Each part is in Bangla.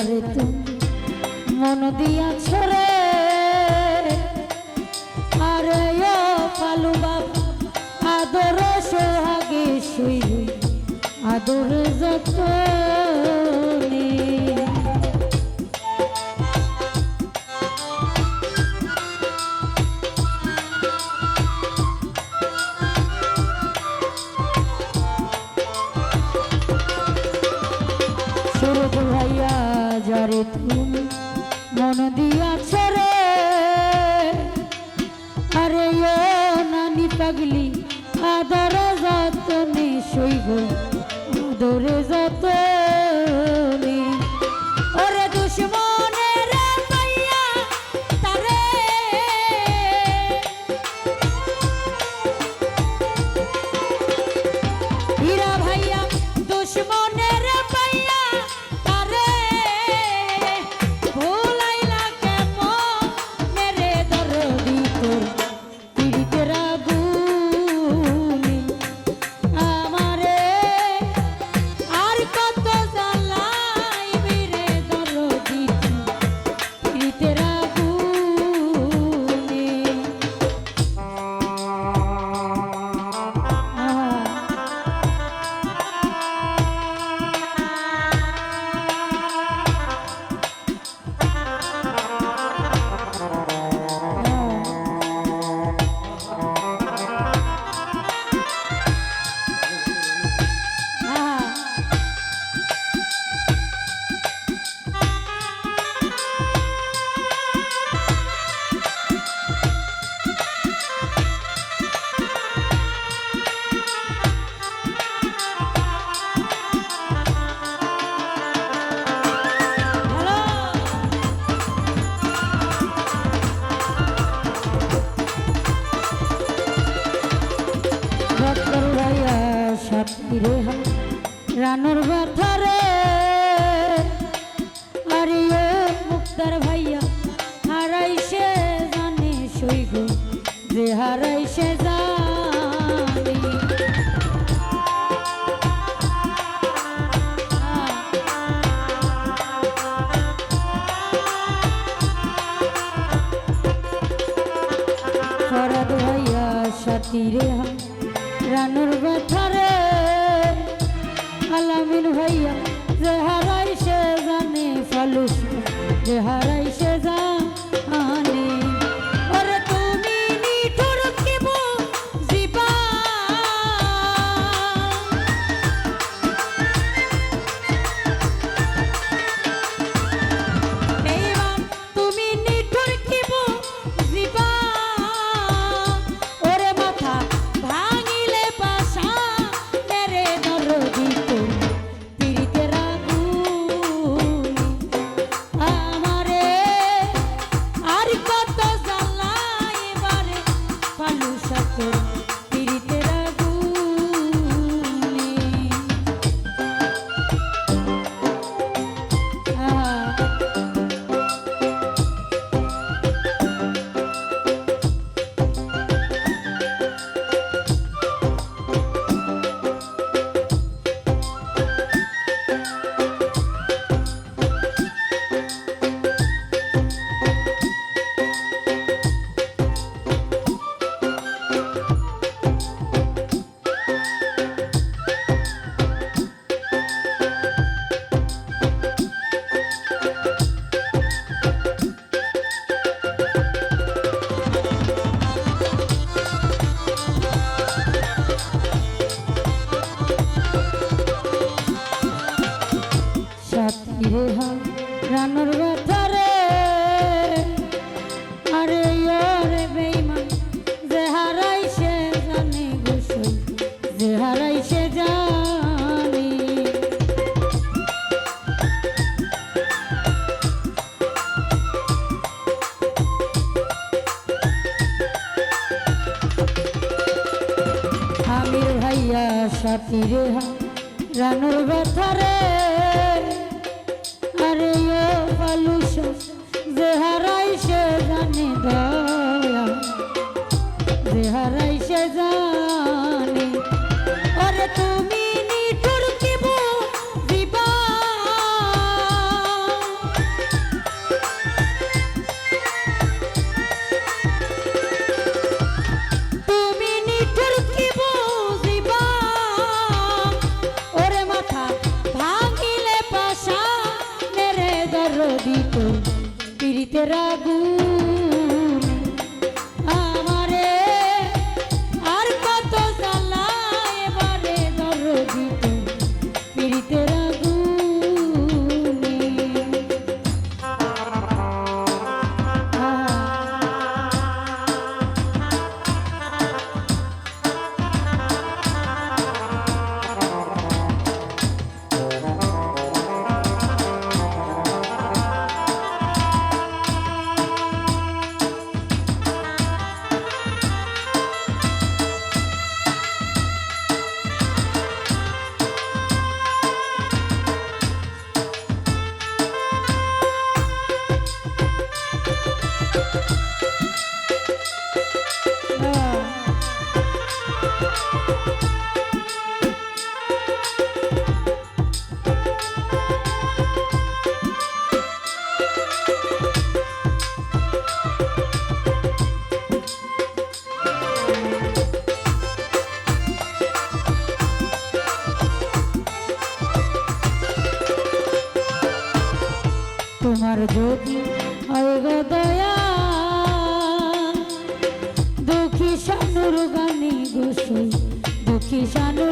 রে তুমি মন দিয়াছ রে আরে ও পালু বাবা আদর সোহাগে শুই আদর যত তুমি মন দিয়াছ রে। আরে ও নানি পাগলি আদর যতনে সইব আদরে যতনে রানুর ব্যথারে আরে মুক্তার ভাইয়া হারাইছে জানে সইগ যে হারাইছে জানে। ফরাদ ভাইয়া সাথীরে রানুর ব্যথারে আলামিন ভাইয়া সাথীরে রানুর ব্যথারে আরে Veragul যদি দয়া দুঃখী শানুর গানি গোসই দুঃখী শানুর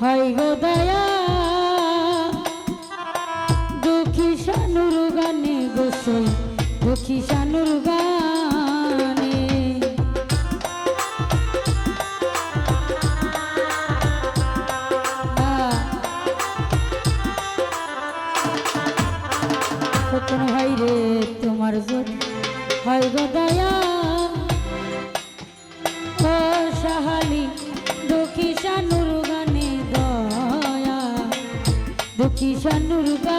হয় গো দয়া। দুঃখী শানুর গানে দুঃখী গানে। হয় রে তোমার জোর হয় গো দয়া। কিষণ রূপা